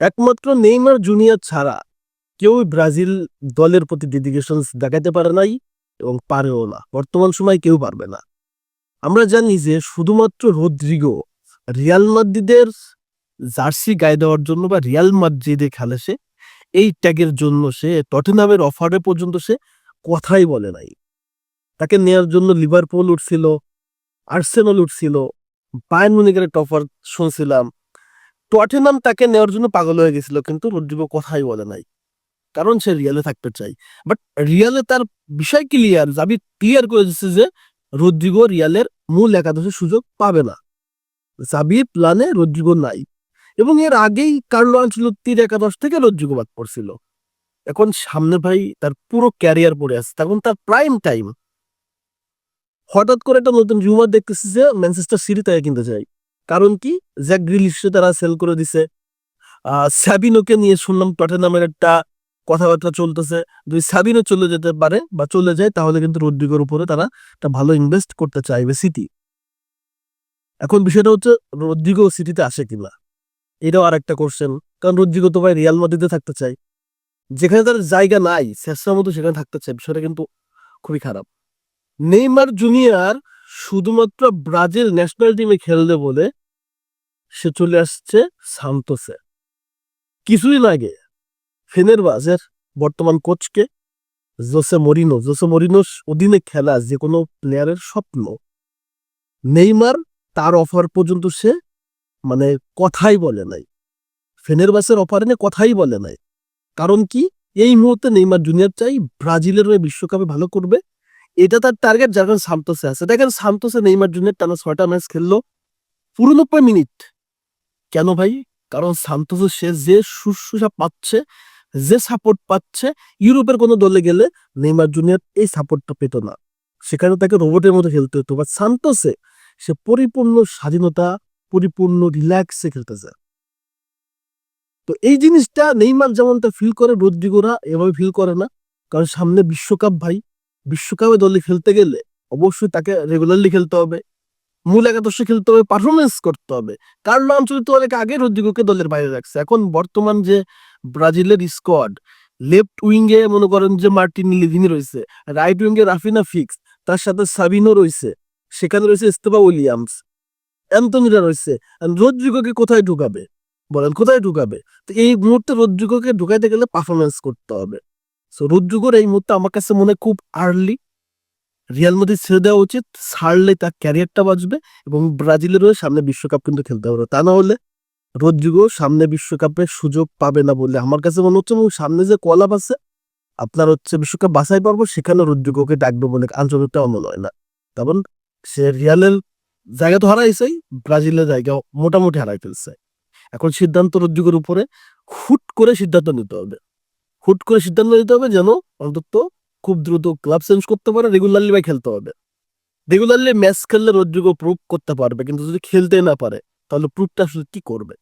একমাত্র Neymar junior ছাড়া কেউ ব্রাজিল দলের প্রতি ডেডিকেশন দেখাতে পারে নাই এবং পারেও না। বর্তমান সময় কেউ পারবে না। আমরা জানি যে শুধুমাত্র রদ্রিগো রিয়াল মাদ্রিদের জার্সি গায়ে দেওয়ার জন্য বা রিয়াল মাদ্রিদে খেলে সে, এই ট্যাগের জন্য সে টটেনামের অফারে পর্যন্ত সে কথাই বলে নাই। তাকে নেয়ার জন্য লিভারপুল উঠছিল, আর্সেনল উঠছিল, বায়ার্ন মুনিকের একটা অফার শুনছিলাম। টটেনাম তাকে নেওয়ার জন্য পাগল হয়ে গেছিল, কিন্তু রদ্রিগো কথাই বলে নাই। কারণ সে রিয়ালে থাকতে চাই। বাট রিয়ালে তার বিষয় ক্লিয়ার জাবি ক্লিয়ার করে দিচ্ছে যে রদ্রিগো রিয়ালের মূল একাদশের সুযোগ পাবে না। জাবির প্ল্যানে রদ্রিগো নাই। এবং এর আগেই কার্লো আঞ্চলত্তির একাদশ থেকে রদ্রিগো বাদ পড়ছিল। এখন সামনে ভাই তার পুরো ক্যারিয়ার পড়ে আছে, তখন তার প্রাইম টাইম হঠাৎ করে একটা নতুন রিউমার দেখতেছি যে ম্যানচেস্টার সিটি তাকে কিনতে চাই। কারণ কি? জ্যাক গ্রিলিশকে তারা সেল করে দিছে। আহ স্যাবিনোকে নিয়ে শুনলাম টটেনামের একটা কথাবার্তা চলতেছে। যদি স্যাবিনো চলে যেতে পারে বা চলে যায়, তাহলে কিন্তু রদ্রিগোর উপরে তারা একটা ভালো ইনভেস্ট করতে চাইবে সিটি এখন বিষয়টা হচ্ছে রদ্রিগো সিটিতে আসে কিনা এটাও আর একটা কোশ্চেন কারণ রদ্রিগো তো ভাই রিয়াল মাদ্রিদে থাকতে চাই যেখানে তার জায়গা নাই শেষের মতো সেখানে থাকতে চাই বিষয়টা কিন্তু খুবই খারাপ। নেইমার জুনিয়র শুধুমাত্র ব্রাজিল ন্যাশনাল টিমে খেলবে বলে সে চলে আসছে সান্তোসে। কিছুই লাগে ফেনের বাজের বর্তমান কোচকে জোসে মরিনো। জোসে মরিনোর অধীনে খেলা যে কোনো প্লেয়ারের স্বপ্ন। নেইমার তার অফার পর্যন্ত সে মানে কথাই বলে নাই। ফেনের বাসের অফার এনে কথাই বলে নাই। কারণ কি? এই মুহূর্তে নেইমার জুনিয়র চাই ব্রাজিলের হয়ে বিশ্বকাপে ভালো করবে। এটা তার টার্গেট যার কারণে সান্তোসে আছে। দেখেন সান্তোসে নেইমার জুনিয়র টানা ছয়টা ম্যাচ খেললো পুরো নব্বই মিনিট। কেন ভাই? কারণ সান্তোসে সে যে শুশ্রূষা পাচ্ছে, যে সাপোর্ট পাচ্ছে, ইউরোপের কোনো দলে গেলে নেইমার জুনিয়র এই সাপোর্টটা পেত না। সেখানে তাকে রোবটের মতো খেলতে হতো বা সান্তোসে সে পরিপূর্ণ স্বাধীনতা, পরিপূর্ণ রিল্যাক্সে খেলতেছে। তো এই জিনিসটা নেইমার যেমনটা ফিল করে, রদ্রিগোরা এভাবে ফিল করে না। কারণ সামনে বিশ্বকাপ ভাই বিশ্বকাপে দলে খেলতে গেলে অবশ্যই তাকে রেগুলারলি খেলতে হবে। মূল একাদশে খেলতে হবে পারফরমেন্স করতে হবে। কার্লো আঞ্চলিক তো অনেক আগে রদ্রিগোকে দলের বাইরে রাখছে। এখন বর্তমান যে ব্রাজিলের স্কোয়াড লেফট উইঙ্গে মনে করেন যে মার্টিন লিভিনি রয়েছে রাইট উইঙ্গে রাফিনা ফিক্স, তার সাথে সাবিনো রয়েছে। সেখানে রয়েছে ইস্তেফা উইলিয়ামস অ্যান্টনিরা রয়েছে। রদ্রিগোকে কোথায় ঢুকাবে? বলেন কোথায় ঢুকাবে? তো এই মুহূর্তে রদ্রিগোকে ঢুকাইতে গেলে পারফরমেন্স করতে হবে। সো রদ্রিগোর এই মুহূর্তে আমার কাছে মনে খুব আর্লি রিয়াল মাদ্রিদ ছেড়ে দেওয়া উচিত, ছাড়লে তার ক্যারিয়ারটা বাঁচবে এবং ব্রাজিলের হয়ে সামনে বিশ্বকাপ কিন্তু খেলতে পারবে তা না হলে রদ্রিগো সামনে বিশ্বকাপে সুযোগ পাবে না বলে আমার কাছে মনে হচ্ছে সামনে যে কলাপ আছে, আপনার হচ্ছে বিশ্বকাপ বাছাই পারব, সেখানে রদ্রিগোকে ডাকবে বলে আঞ্চলিকটা অমল হয় না। কারণ সে রিয়ালের জায়গা তো হারাইছেই, ব্রাজিলের জায়গা মোটামুটি হারাই ফেলছে। এখন সিদ্ধান্ত রদ্রিগোর উপরে, হুট করে সিদ্ধান্ত নিতে হবে। হুট করে সিদ্ধান্ত নিতে হবে যেন অন্তত খুব দ্রুত ক্লাব চেঞ্জ করতে পারে রেগুলারলি ভাই খেলতে হবে। রেগুলারলি ম্যাচ খেললে রদ্রিগো প্রুভ করতে পারবে, কিন্তু যদি খেলতে না পারে, তাহলে প্রুভটা আসলে কি করবে?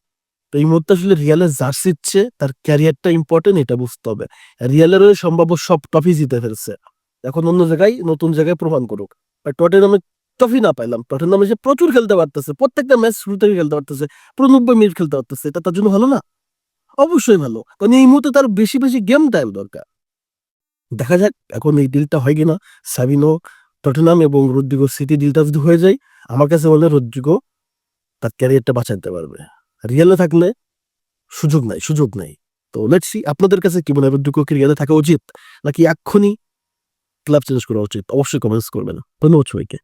তো এই মুহূর্তে আসলে রিয়ালের জার্সি ইচ্ছে তার ক্যারিয়ারটা ইম্পর্টেন্ট এটা বুঝতে হবে। রিয়ালের সম্ভাব্য সব ট্রফি জিতে ফেলছে। এখন অন্য জায়গায়, নতুন জায়গায় প্রমাণ করুক। আর টটেনামে ট্রফি না পাইলাম। টটেনামে সে প্রচুর খেলতে পারতেছে, প্রত্যেকটা ম্যাচ শুরু থেকে খেলতে পারতেছে, পুরো নব্বই মিনিট খেলতে পারতেছে, এটা তার জন্য ভালো না? অবশ্যই ভালো। কারণ এই মুহূর্তে তার বেশি বেশি গেম টাইম দরকার। দেখা যাক এখন এই ডিলটা হয় কিনা। সাবিনো টটনাম এবং রদ্রিগো সিটি ডিলটা যদি হয়ে যায়, আমার কাছে মনে হয় রদ্রিগো তার ক্যারিয়ারটা বাঁচাতে পারবে। রিয়ালে থাকলে সুযোগ নাই সুযোগ নাই। তো লেটস সি আপনাদের কাছে কি মনে হয় রদ্রিগো কি রিয়ালে থাকা উচিত, নাকি এক্ষুনি ক্লাব চেঞ্জ করা উচিত? অবশ্যই কমেন্টস করবেন। ধন্যবাদ সবাইকে।